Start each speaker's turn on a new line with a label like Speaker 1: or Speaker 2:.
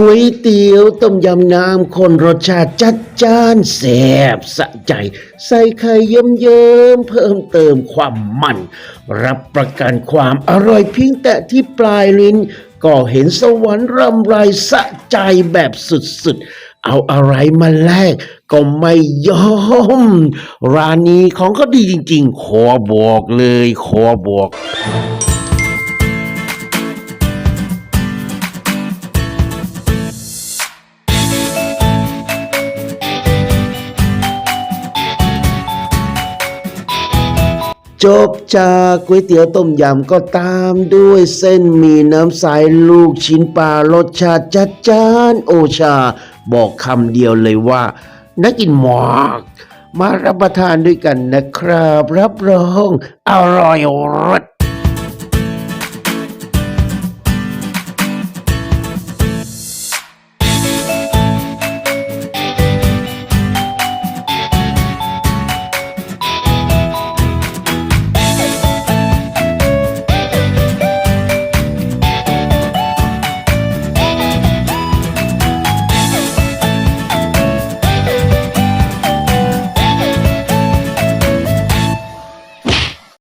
Speaker 1: ก๋วยเตี๋ยวต้มยำน้ำข้นรสชาติจัดจ้านแซ่บสะใจ ใส่ไข่เยิ้มๆเพิ่มเติมความมัน รับประกันความอร่อยเพียงแต่ที่ปลายลิ้น ก็เห็นสวรรค์รำไรสะใจแบบสุดๆ เอาอะไรมาแลกก็ไม่ยอม ร้านนี้ของก็ดีจริงๆ ขอบอกเลย ขอบอก จบจากก๋วยเตี๋ยวต้มยำก็ตามด้วยเส้นหมี่น้ำใสลูกชิ้นปลารสชาติจัดจ้านโอชา บอกคำเดียวเลยว่าน่ากินมากมารับประทานด้วยกันนะครับ รับรองอร่อยรส